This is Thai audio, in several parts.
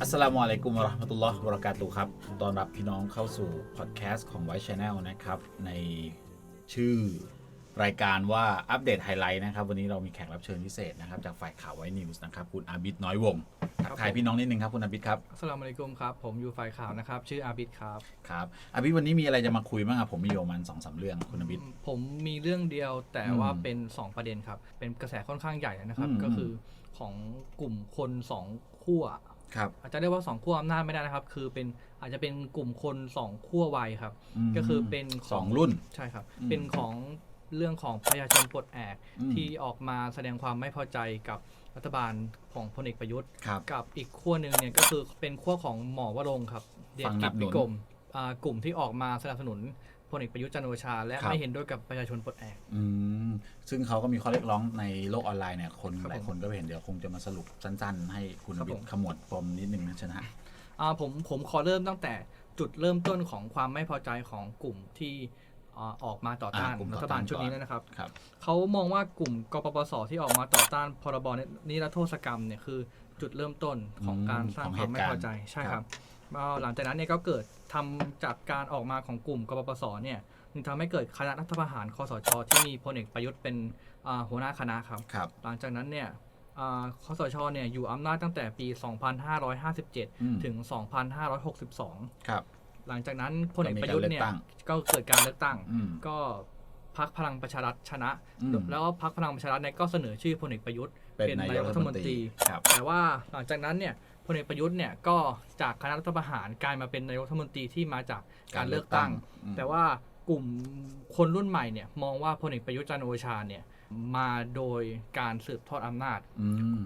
อัสสลามุอะลัยกุมวะราะห์มะตุลลอฮ์วะบะเราะกาตุฮ์ครับต้อนรับพี่น้องเข้าสู่พอดแคสต์ของไวท์ชาแนลนะครับ ในชื่อ รายการว่าอัปเดตไฮไลท์นะครับวันนี้เรามีแขกรับเชิญพิเศษนะครับจากฝ่ายข่าวไวท์นิวส์นะครับคุณอาบิดน้อยวงศ์ทักทายพี่น้องนิดนึงครับคุณอาบิดครับอัสสลามุอะลัยกุมครับ ผมอยู่ฝ่ายข่าวนะครับ ชื่ออาบิดครับครับอาบิดวันนี้มีอะไรจะมาคุยบ้างครับผมมีอยู่ประมาณสองสามเรื่องคุณอาบิดผมมีเรื่องเดียวแต่อืมว่าเป็น 2 ประเด็นครับ เป็นกระแสค่อนข้างใหญ่นะครับอืมก็คือของกลุ่มคน2ขั้วครับอาจจะเรียกว่า2ขั้วอำนาจไม่ได้นะครับ คือเป็นอาจจะเป็นกลุ่มคน2ขั้ววัยครับมก็คือเป็นสองรุ่นใช่ครับอืมเป็นของ เรื่องของประชาชนปลดแอกอืมที่ออกมาแสดงความไม่พอใจกับรัฐบาลของพลเอกประยุทธ์ครับกับอีกขั้วหนึ่งเนี่ยก็คือเป็นขั้วของหมอวรงค์ครับ เดชฝั่งหนักิบจหนุวินกรมอ่ากลุ่มที่ออกมาสนับสนุนพลเอกประยุทธ์จันทร์โอชา และครับไม่เห็นด้วยกับประชาชนปลดแอกอืมซึ่งเขาก็มีข้อเรียกร้องในโลกออนไลน์เนี่ยคนครับหลายผมคนก็เห็นเดี๋ยวคงจะมาสรุปสั้น ๆ ให้คุณครับบิดผมขมวดปมนิดนึงนะชนะอ่าผมผมขอเริ่มตั้งแต่จุดเริ่มต้นของความไม่พอใจของกลุ่มที่ อ่าออกมาต่อต้านอ่ากลุ่มต่รัอฐต้านบาลชุดนี้ก่อน นะครับ ครับ เขามองว่ากลุ่มกปปสที่ออกมาต่อต้านพรบนิรโทษกรรมเนี่ยคือจุดเริ่มต้นของอืมการสร้างของคเหวามตุไม่การณ์พอใจใช่คครัรับบแล้วหลังจากนั้นเนี่ยก็เกิดทำจากการออกมาของกลุ่มกปปสเนี่ยจึงทำให้เกิดคณะรัฐประหารคอสช ที่มีพลเอกประยุทธ์เป็นอ่าหัวหน้าคณะครับ ครับหลังจากนั้นเนี่ยอ่าคอสชเนี่ยอยู่อำนาจตั้งแต่ปี 2557 อืมถึง 2562 ครับ หลังจากนั้นพลเอกประยุทธ์เนี่ยก็มีการเลือกตั้งก็เกิดการเลือกตั้งอืมก็พักพลังประชารัฐชนะอืมแล้วพักพลังประชารัฐเนี่ยก็เสนอชื่อพลเอกประยุทธ์เป็นนายกรัฐมนตรีครับแต่ว่าหลังจากนั้นเนี่ยพลเอกประยุทธ์เนี่ยก็จากคณะรัฐประหารกลายมาเป็นนายกรัฐมนตรีที่มาจากการเลือกตั้งอืมแต่ว่ากลุ่มคนรุ่นใหม่เนี่ยมองว่าพลเอกประยุทธ์จันทร์โอชาเนี่ยมาโดยการสืบทอดอำนาจอืม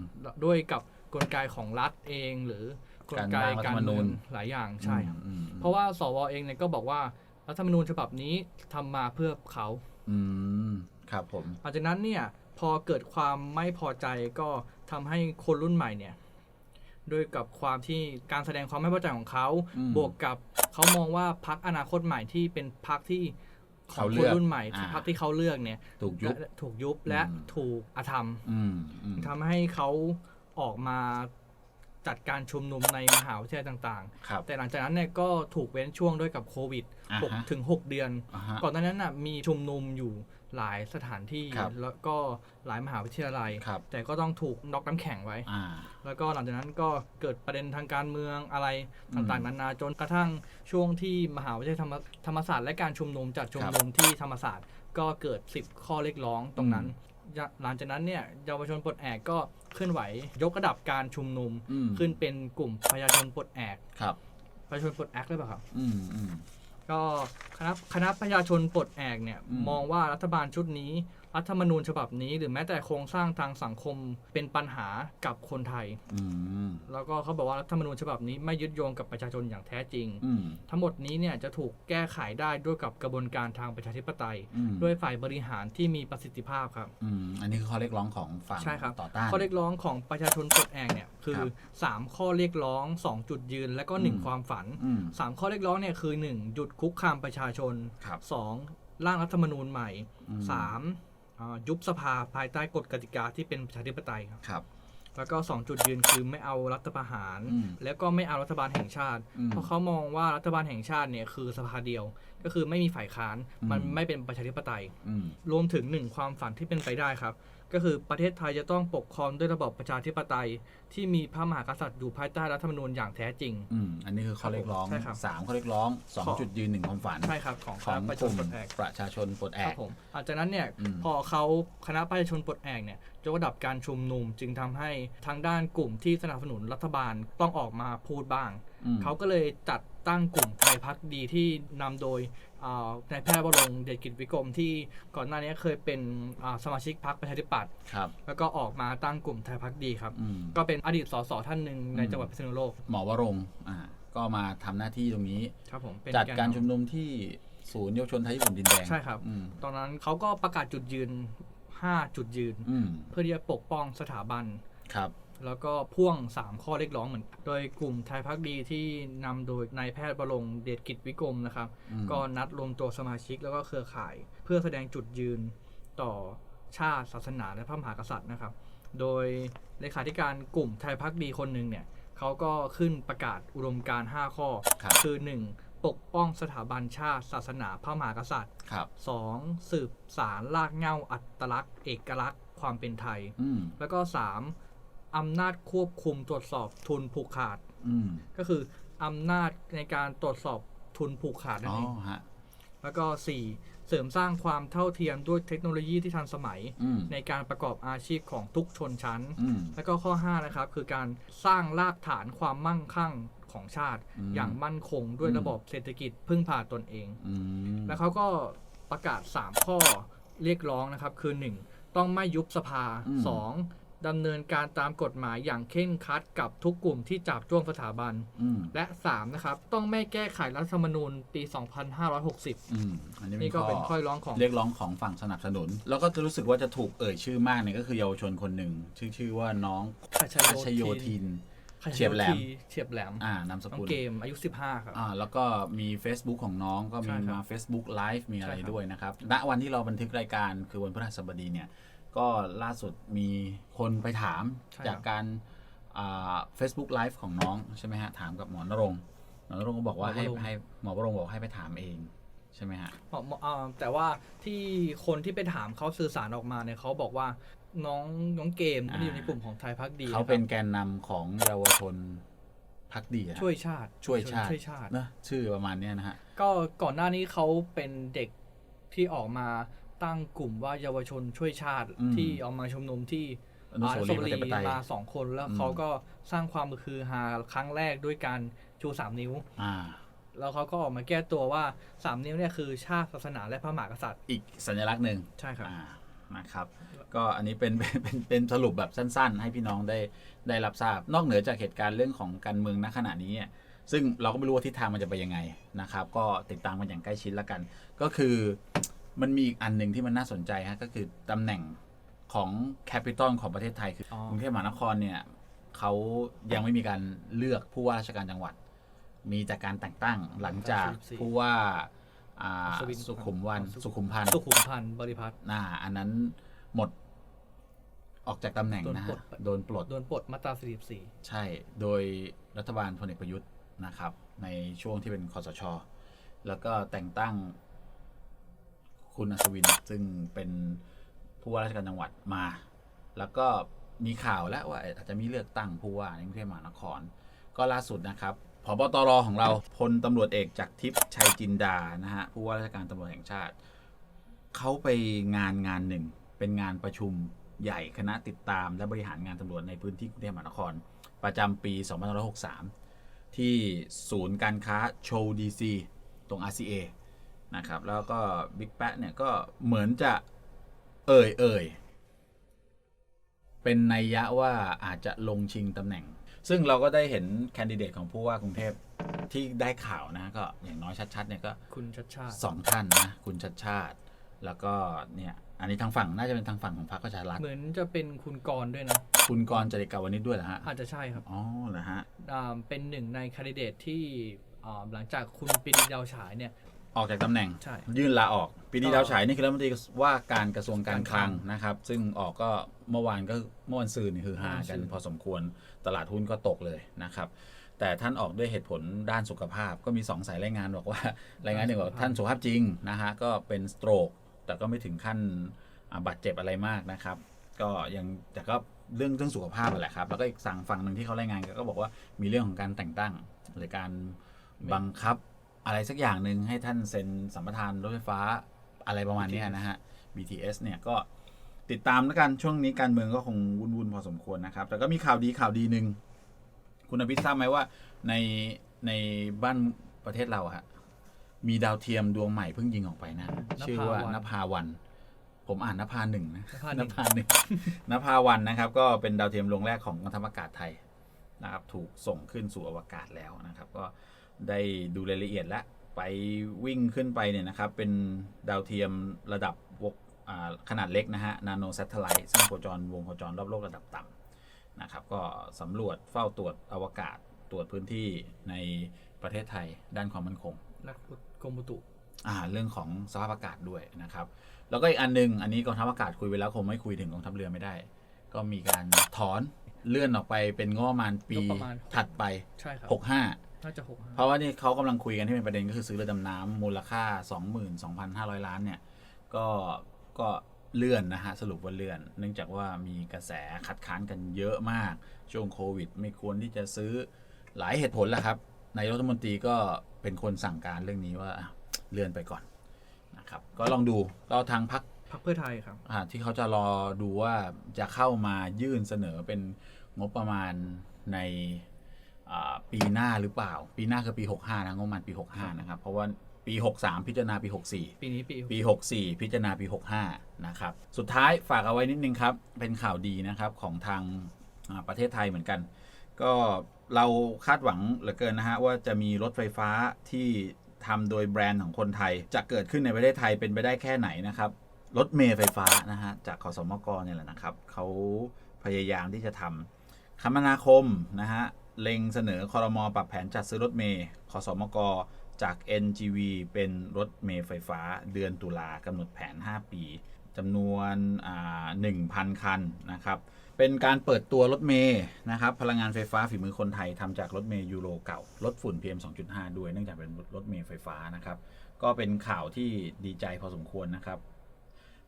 ด้วยกับกลไกของรัฐเองหรือ กลไกการร่างรัฐธรรมนูญเมืองหลายอย่างใช่ครับอืมเพราะว่าสวเองเนี่ยก็บอกว่ารัฐธรรมนูญฉบับนี้ทำมาเพื่อเขาอืมครับผมหลังจากนั้นเนี่ยพอเกิดความไม่พอใจก็ทำให้คนรุ่นใหม่เนี่ยด้วยกับความที่การแสดงความไม่พอใจของเขาอืมบวกกับเขามองว่าพักอนาคตใหม่ที่เป็นพักที่ขอเขางเลืคนอกรุ่นใหม่ที่อ่าพักที่เขาเลือกเนี่ย ถูกยุบและถูกยุบและอืมถูกอาธรรมอืมอืมทำให้เขาออกมา จัดการชุมนุมในมหาวิทยาลัยต่างครับๆแต่หลังจากนั้นเนี่ยก็ถูกเว้นช่วงด้วยกับโควิดอ่าฮะ6ถึง 6 เดือนอ่าฮะก่อนหน้านั้นน่ะมีชุมนุมอยู่หลายสถานที่ครับแล้วก็หลายมหาวิทยาลัยครับแต่ก็ต้องถูกน็อกน้ำแข็งไว้อ่าแล้วก็หลังจากนั้นก็เกิดประเด็นทางการเมืองอะไรอืมต่างๆนานาจนกระทั่งช่วงที่มหาวิทยาลัยธรรมธรรมศาสตร์และการชุมนุมจัดชุมนุมที่ธรรมศาสตร์ก็เกิด 10 ข้อเรียกร้องตรงนั้นยะ หลังจากนั้นเนี่ยเยาวชนปลดแอกก็เคลื่อนไหวยกระดับการชุมนุมอืม ขึ้นเป็นกลุ่มประชาชนปลดแอกครับ ประชาชนปลดแอกหรือเปล่าครับ อืมอืม ก็คณะคณะประชาชนปลดแอกเนี่ยอืม มองว่ารัฐบาลชุดนี้ รัฐธรรมนูญฉบับนี้ หรือแม้แต่โครงสร้างทางสังคมเป็นปัญหากับคนไทยอืมแล้วก็เขาบอกว่ารัฐธรรมนูญฉบับนี้ไม่ยึดโยงกับประชาชนอย่างแท้จริงอืมทั้งหมดนี้เนี่ยจะถูกแก้ไขได้ด้วยกับกระบวนการทางประชาธิปไตยอืมด้วยฝ่ายบริหารที่มีประสิทธิภาพครับอืมอันนี้คือข้อเรียกร้องของฝั่งใช่ครับต่อต้านข้อเรียกร้องของประชาชนปลดแอกเนี่ยคือครับ3ข้อเรียกร้อง 2 จุดยืน และก็อืม1ความฝันอืม3ข้อเรียกร้องเนี่ยคือ 1 หยุดคุกคามประชาชนครับ 2. ร่างรัฐธรรมนูญใหม่อืม 3. อ่ายุบสภาภายใต้กฎกติกาที่เป็นประชาธิปไตยครับครับ แล้วก็2จุดยืนคือไม่เอารัฐประหาร อืมแล้วก็ไม่เอารัฐบาลแห่งชาติ อืมเพราะเขามองว่ารัฐบาลแห่งชาติเนี่ยคือสภาเดียว ก็คือไม่มีฝ่ายค้านอืมมันไม่เป็นประชาธิปไตย อืม รวมถึงหนึ่งความฝันที่เป็นไปได้ครับ ก็คือประเทศไทยจะต้องปกครองด้วยระบอบประชาธิปไตย ที่มีพระมหากษัตริย์อยู่ภายใต้รัฐธรรมนูญอย่างแท้จริง อืมอันนี้คือข้อเรียกร้องใช่ครับสามข้อเรียกร้องสองข้อจุดยืนหนึ่งความฝันใช่ครับของคขอณะงประกชาชลุ่นมปลดแอกประชาชนปลดแอครัก บผมหลังจากนั้นเนี่ยอืม พอเขาคณะประชาชนปลดแอกเนี่ยยกระดับการชุมนุมจึงทำให้ทางด้านกลุ่มที่สนับสนุนรัฐบาลต้องออกมาพูดบ้างอืมเขาก็เลยจัดตั้งกลุ่มไทยพักดีที่นำโดยอ่านายแพทย์วรงค์เดชกิจวิกรมที่ก่อนหน้านี้เคยเป็นอ่าสมาชิกพรรคประชาธิปัตย์ครับแล้วก็ออกมาตั้งกลุ่มไทยพักดีครับอืมก็เป็นอดีตสสท่านหนึ่งในอืมจังหวัดพิษณุโลก หมอวรงค์อ่าก็มาทำหน้าที่ตรงนี้ครับผมเป็นจัดการแนนำชุมนุมที่ศูนย์เยาวชนไทยญี่ปุ่นดินแดง ใช่ครับอืมตอนนั้นเขาก็ประกาศจุดยืน 5 จุดยืนอืมเพื่อที่จะปกป้องสถาบันครับแล้วก็พ่วง 3 ข้อเรียกร้องเหมือนกันโดยกลุ่มไทยพักดีที่นำโดยนายแพทย์บรงค์เดชกิจวิกรมนะครับอืมก็นัดรวมตัวสมาชิกแล้วก็เครือข่าย เพื่อแสดงจุดยืนต่อชาติศาสนาและพระมหากษัตริย์นะครับ โดยเลขาธิการกลุ่มไทยพักดีคนหนึ่งเนี่ยเขาก็ขึ้นประกาศอุดมการณ์5ข้อครับคือ 1. ปกป้องสถาบันชาติ ศาสนาพระมหากษัตริย์ครับ 2. สืบสารลากเหง้าอัตลักษณ์ เอกลักษณ์ความเป็นไทย อืมแล้วก็ 3. อำนาจควบคุมตรวจสอบทุนผูกขาด อืมก็คืออำนาจในการตรวจสอบทุนผูกขาดนั่อ๋นอเองฮะ แล้วก็ 4. เสริมสร้างความเท่าเทียมด้วยเทคโนโลยีที่ทันสมัย อืมในการประกอบอาชีพของทุกชนชั้น อืมแล้วก็ข้อ 5 นะครับ คือการสร้างรากฐานความมั่งคั่ง ของชาติอืมอย่างมั่นคงด้วยอืมระบบเศรษฐกิจพึ่งพาตนเองอืมแล้วเขาก็ประกาศ 3 ข้อเรียกร้องนะครับ คือ 1. ต้องไม่ยุบสภา 2. ดำเนินการตามกฎหมายอย่างเคร่งครัดกับทุกกลุ่มที่จับจ้วงสถาบันอืมและ 3. นะครับ ต้องไม่แก้ไขรัฐธรรมนูญปี 2560อืมอันนี้นี่ก็เป็นข้อร้องของเรียกร้องของฝั่งสนับสนุน แล้วก็จะรู้สึกว่าจะถูกเอ่ยชื่อมากเนี่ยก็คือเยาวชนคนหนึ่งชื่อชื่อว่าน้องขชพัชโยธินขช เฉียบแหลมเฉียบแหลมอ่านามสน้องกุลเกมอายุ 15 ครับอ่าแล้วก็มี Facebook ของน้องก็มีใช่ครับมา Facebook Live มีอะไรใช่ครับด้วยนะครับณวันที่เราบันทึกรายการคือวันพฤหัสบดีเนี่ยก็ล่าสุดมีคนไปถามใช่ครับจากการอ่า Facebook Live ของน้องใช่ไหมฮะถามกับหมอนรงค์หมอนรงค์ก็บอกว่าให้ให้หมอวรงค์บอกให้ไปถามเองใช่ไหมฮะเหมาะเหมาะอ่าแต่ว่าที่คนที่ไปถามเขาสื่อสารออกมาเนี่ยเขาบอกว่า น้องน้องเกมอ่าที่อยู่ในกลุ่มของไทยพักดีเขาเป็นแกนนำของเยาวชนพักดีอะช่วยชาติช่วยชาติช่วยชาตินะชื่อประมาณเนี้ยนะฮะก็ก่อนหน้านี้เขาเป็นเด็กที่ออกมาตั้งกลุ่มว่าเยาวชนช่วยชาติอืมที่ออกมาชุมนุมที่อนุสาวรีย์ประชาธิปไตยมาสองคนแล้วอืมเขาก็สร้างความคือฮาครั้งแรกด้วยการชูสามนิ้วอ่าแล้วเขาก็ออกมาแก้ตัวว่าสามนิ้วเนี่ยคือชาติศาสนาและพระมหากษัตริย์ อีกสัญลักษณ์หนึ่งใช่ครับอ่า นะครับ ก็อันนี้เป็นเป็นเป็นเป็นสรุปแบบสั้น ๆ ให้พี่น้องได้ได้รับทราบ นอกเหนือจากเหตุการณ์เรื่องของการเมืองณขณะนี้เนี่ยซึ่งเราก็ไม่รู้ว่าทิศทางมันจะไปยังไงนะครับ ก็ติดตามกันอย่างใกล้ชิดละกัน ก็คือมันมีอีกอันหนึ่งที่มันน่าสนใจฮะก็คือตำแหน่งของแคปิตอลของประเทศไทยคืออ๋อกรุงเทพมหานครเนี่ยเขายังไม่มีการเลือกผู้ว่าราชการจังหวัด มีแต่การแต่งตั้งหลังจากผู้ว่า อ่าอัศวิน สุขุมวันสุสุขุมพันธ์สุขุมพันธ์บริพัตร น่าอันนั้นหมดออกจากตำแหน่งนะฮะโดนปลด โดนปลดมาตรา44 ใช่ โดยรัฐบาลพลเอกประยุทธ์นะครับ ในช่วงที่เป็นคอสช แล้วก็แต่งตั้งคุณอัศวินซึ่งเป็นผู้ว่าราชการจังหวัดมา แล้วก็มีข่าวแล้วว่าอาจจะมีเลือกตั้งผู้ว่าในกรุงเทพมหานคร ก็ล่าสุดนะครับพ บตรของเราพลตำรวจเอกจากทิพย์ชัยจินดานะฮะผู้ว่าราชการตำรวจแห่งชาติเขาไปงานงานหนึ่ง เป็นงานประชุมใหญ่คณะติดตาม และบริหารงานตำรวจในพื้นที่กรุงเทพมหานคร ประจำปี 2563 ที่ศูนย์การค้าโชว์ดีซีตรง RCA นะครับแล้วก็บิ๊กแปะเนี่ยก็เหมือนจะเอ่ยเอ่ยเป็นนัยยะว่าอาจจะลงชิงตำแหน่ง ซึ่งเราก็ได้เห็นแคนดิเดตของผู้ว่ากรุงเทพที่ได้ข่าวนะก็อย่างน้อยชัดๆเนี่ยก็คุณชัดชาติสองท่านนะ คุณชัดชาติ แล้วก็เนี่ยอันนี้ทางฝั่งน่าจะเป็นทางฝั่งของพรรคประชารัฐเหมือนจะเป็นคุณกรณ์ด้วยนะ คุณกรณ์จริกาวนิชด้วยเหรอฮะอาจจะใช่ครับอ๋อเหรอฮะอ่าเป็นหนึ่งในคนดิเดตที่อ่าหลังจากคุณปรีดีดาวฉายเนี่ย ออกจากตำแหน่ง ใช่ ยื่นลาออกปีนี้ดาวฉายนี่คือรัฐมนตรีว่าการกระทรวงการคลังการคลังนะครับ ซึ่งออกก็เมื่อวานก็เมื่อวันซืนนี่คือฮาเมื่อวันซืกันนพอสมควรตลาดหุ้นก็ตกเลยนะครับ แต่ท่านออกด้วยเหตุผลด้านสุขภาพก็มีสองสายรายงานบอกว่า รายงานหนึ่งบอกท่านสุขภาพจริงนะฮะก็เป็นสโตรกแต่ก็ไม่ถึงขั้นอ่าบาดเจ็บอะไรมากนะครับ ก็ยังแต่ก็เรื่องเรื่องสุขภาพนั่นแหละครับ แล้วก็อีกสั่งฝั่งหนึ่งที่เขารายงานก็บอกว่ามีเรื่องของการแต่งตั้งหรือการบังคับ อะไรสักอย่างหนึ่งให้ท่านเซ็นสัมปทานรถไฟฟ้าอะไรประมาณเนี้ยนะฮะ BTS เนี่ยก็ติดตามแล้วกันช่วงนี้การเมืองก็คงวุ่นๆพอสมควรนะครับ แต่ก็มีข่าวดีข่าวดีหนึ่งคุณอภิษทราบไหมว่าในในบ้านประเทศเราอะฮะมีดาวเทียมดวงใหม่เพิ่งยิงออกไปนะนภาวันชื่อว่านภาวัน ผมอ่านนภาหนึ่งนะนภาหนึ่งภาหนึ่งนภาวันนะครับ ก็เป็นดาวเทียมดวงแรกของกองทัพอากาศไทยนะครับ ถูกส่งขึ้นสู่อวกาศแล้วนะครับ ก็ ได้ดูรายละเอียดและไปวิ่งขึ้นไปเนี่ยนะครับ เป็นดาวเทียมระดับวกอ่าขนาดเล็กนะฮะนาโน s a t เท l i t e ซึ่งโคจรวงโคจรรอบโลกระดับต่ำนะครับ ก็สำรวจเฝ้าตรวจอวกาศตรวจพื้นที่ในประเทศไทยด้านความมั่นคงและกรมอุตุอ่าเรื่องของสภาพอากาศด้วยนะครับ แล้วก็อีกอันหนึง อันนี้กองทัพอากาศคุยไปแล้วคงไม่คุยถึงกองทัพเรือไม่ได้ ก็มีการถอนเลื่อนออกไปเป็นงบประมาณปีงบประมาณถัดไปใช่ครับ65 น่าจะหกห้าเพราะว่านี่เขากำลังคุยกันที่เป็นประเด็นก็คือซื้อเรือดำน้ำมูลค่า 22,500 ล้านเนี่ย ก็ก็เลื่อนนะฮะ สรุปว่าเลื่อน เนื่องจากว่ามีกระแสคัดค้านกันเยอะมาก ช่วงโควิด ไม่ควรที่จะซื้อหลายเหตุผลแหละครับนายกรัฐมนตรีก็เป็นคนสั่งการเรื่องนี้ว่าอะเลื่อนไปก่อนนะครับก็ลองดูก็ทางพัก พักเพื่อไทยครับ อ่าที่เขาจะรอดูว่าจะเข้ามายื่นเสนอเป็นงบประมาณในอ่า ปีหน้าหรือเปล่า ปีหน้าคือปี 65นะงบประมาณปี 65นะครับเพราะว่าปี 63 พิจารณาปี 64 ปีนี้ปีปี 64 พิจารณาปี 65นะครับสุดท้ายฝากเอาไว้นิดนึงครับ เป็นข่าวดีนะครับของทางอ่าประเทศไทยเหมือนกัน ก็เราคาดหวังเหลือเกินนะฮะว่าจะมีรถไฟฟ้าที่ทำโดยแบรนด์ของคนไทย จะเกิดขึ้นในประเทศไทยเป็นไปได้แค่ไหนนะครับรถเมล์ไฟฟ้านะฮะจากขสมกเนี่ยแหละนะครับเขาพยายามที่จะทำคมนาคมนะฮะ เล็งเสนอคอรมอปรับแผนจัดซื้อรถเมล์ขสมกจาก NGV เป็นรถเมล์ไฟฟ้าเดือนตุลากำหนดแผน 5 ปีจำนวน1,000 คันนะครับ เป็นการเปิดตัวรถเมย์นะครับ พลังงานไฟฟ้าฝีมือคนไทยทำจากรถเมย์ยูโรเก่าลดฝุ่น PM 2.5 ด้วย เนื่องจากเป็นรถเมย์ไฟฟ้านะครับ ก็เป็นข่าวที่ดีใจพอสมควรนะครับ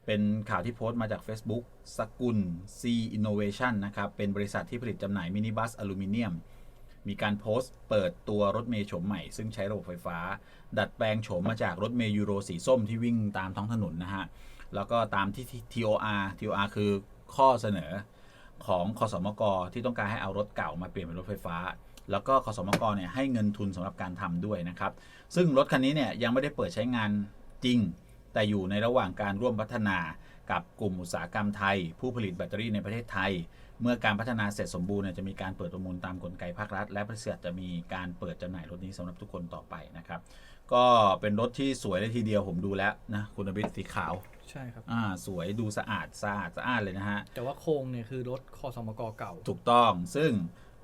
เป็นข่าวที่โพสต์มาจาก Facebook สกุล C Innovation นะครับ เป็นบริษัทที่ผลิตจำหน่ายมินิบัสอลูมิเนียม มีการโพสต์เปิดตัวรถเมย์โฉมใหม่ ซึ่งใช้ระบบไฟฟ้า ดัดแปลงโฉมมาจากรถเมย์ยูโรสีส้มที่วิ่งตามท้องถนนนะฮะ แล้วก็ตามที่ TOR TOR คือข้อเสนอของคอสมกที่ต้องการให้เอารถเก่ามาเปลี่ยนเป็นรถไฟฟ้า แล้วก็คอสมกเนี่ยให้เงินทุนสำหรับการทำด้วยนะครับ ซึ่งรถคันนี้เนี่ยยังไม่ได้เปิดใช้งานจริง แต่อยู่ในระหว่างการร่วมพัฒนา กับกลุ่มอุตสาหกรรมไทย ผู้ผลิตแบตเตอรี่ในประเทศไทย เมื่อการพัฒนาเสร็จสมบูรณ์เนี่ยจะมีการเปิดประมูลตามกลไกภาครัฐ และบริษัทจะมีการเปิดจำหน่ายรถนี้สำหรับทุกคนต่อไปนะครับ ก็เป็นรถที่สวยเลยทีเดียวผมดูแล้วนะคุณอภิษสีขาวใช่ครับอ่าสวยดูสะอาดสะอาดสะอาดเลยนะฮะแต่ว่าโครงเนี่ยคือรถคอสมกเก่า ถูกต้องซึ่ง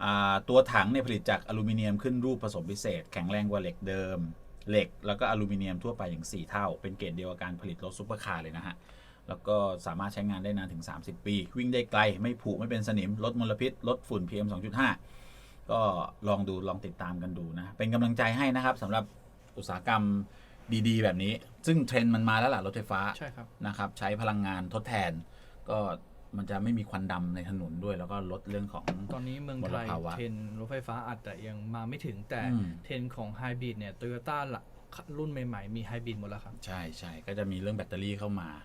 อ่าตัวถังเนี่ยผลิตจากอลูมิเนียมขึ้นรูปผสมพิเศษ แข็งแรงกว่าเหล็กเดิม เหล็กแล้วก็อลูมิเนียมทั่วไปอย่าง 4 เท่า เป็นเกรดเดียวกับการผลิตรถซุปเปอร์คาร์เลยนะฮะ แล้วก็สามารถใช้งานได้นานถึง 30 ปี วิ่งได้ไกล ไม่ผุไม่เป็นสนิม ลดมลพิษ ลดฝุ่น PM 2.5 ก็ลองดูลองติดตามกันดูนะ เป็นกำลังใจให้นะครับสำหรับอุตสาหกรรมดีๆ แบบนี้ ซึ่งเทรนด์มันมาแล้วล่ะรถไฟฟ้าใช่ครับนะครับใช้พลังงานทดแทน ก็มันจะไม่มีควันดำในถนนด้วย แล้วก็ลดเรื่องของ ตอนนี้เมืองไทยมลภาวะเทรนด์รถไฟฟ้าอาจจะยังมาไม่ถึงแต่อืม เทรนด์ของไฮบริดเนี่ยโตโยต้ารุ่นใหม่ๆ มีไฮบริดหมดแล้วครับ ใช่ใช่ก็จะมีเรื่องแบตเตอรี่เข้ามาอ่า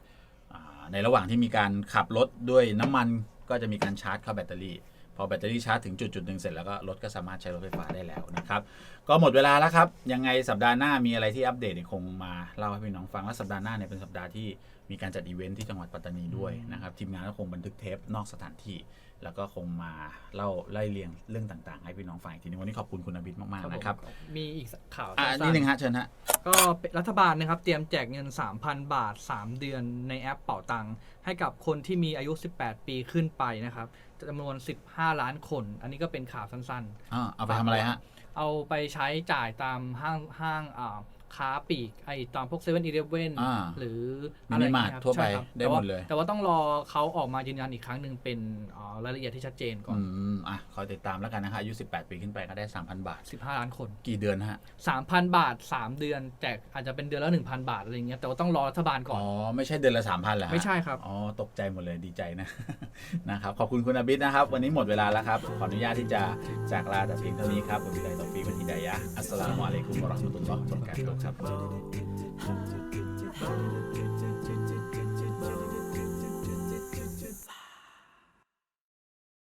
ในระหว่างที่มีการขับรถด้วยน้ำมันก็จะมีการชาร์จเข้าแบตเตอรี่ พอแบตเตอรี่ชาร์จถึงจุดจุดหนึ่งเสร็จแล้วก็รถก็สามารถใช้รถไฟฟ้าได้แล้วนะครับ ก็หมดเวลาแล้วครับ ยังไงสัปดาห์หน้ามีอะไรที่อัปเดตเนี่ยคงมาเล่าให้พี่น้องฟังและสัปดาห์หน้าเนี่ยเป็นสัปดาห์ที่มีการจัดอีเวนท์ที่จังหวัดปัตตานีด้วยนะครับทีมงานก็คงบันทึกเทปนอกสถานที่ แล้วก็คงมาเล่าไล่เรียงเรื่องต่างๆ ให้พี่น้องฟังอีกทีนึงวันนี้ขอบคุณคุณอภิษมากๆนะครับ มีอีกข่าวอ่าสั้นิดนนึงฮะเชิญฮะๆ ก็รัฐบาลนะครับเตรียมแจกเงิน 3,000 บาท 3 เดือนในแอปเป่าตังค์ให้กับคนที่มีอายุ 18 ปีขึ้นไปนะครับจำนวน 15 ล้านคน อันนี้ก็เป็นข่าวสั้นอ่าเอาไปทำอะไรฮะๆเอาไปใช้จ่ายตามห้างห้างอ่า ค้าปลีกไอ้ตามพวกเซเว่นอีเลฟเว่นอ่า หรือมิอะไรนิอย่งมาร์ทเงี้ยครับทั่วไปใช่ครับได้แต่หมว่าดเลยแต่ว่าต้องรอเขาออกมายืนยันอีกครั้งหนึ่งเป็นอ่ารายละเอียดที่ชัดเจนก่อนอืมอะคอยติดตามแล้วกันนะฮะอายุ 18 ปีขึ้นไปก็ได้ 3,000 บาท 15 ล้านคน กี่เดือนฮะ 3,000 บาท 3 เดือนแจกอาจจะเป็นเดือนละ 1,000 บาทอะไรเงี้ยแต่ว่าต้องรอรัฐบาลก่อน อ๋อ ไม่ใช่เดือนละ 3,000เหรอฮะไม่ใช่ครับ อ๋อ ตกใจหมดเลยดีใจนะ นะครับ ขอบคุณคุณอาบิดนะครับ วันนี้หมดเวลาแล้วครับ ขออนุญาตที่จะจากลาแต่เพียงเท่านี้ครับวันวิไลตอฟีบันฮิดายะห์อัสสลามุอะลัยกุมวะเราะห์มะตุลลอฮ์วะบะเราะกาตุฮ์ top.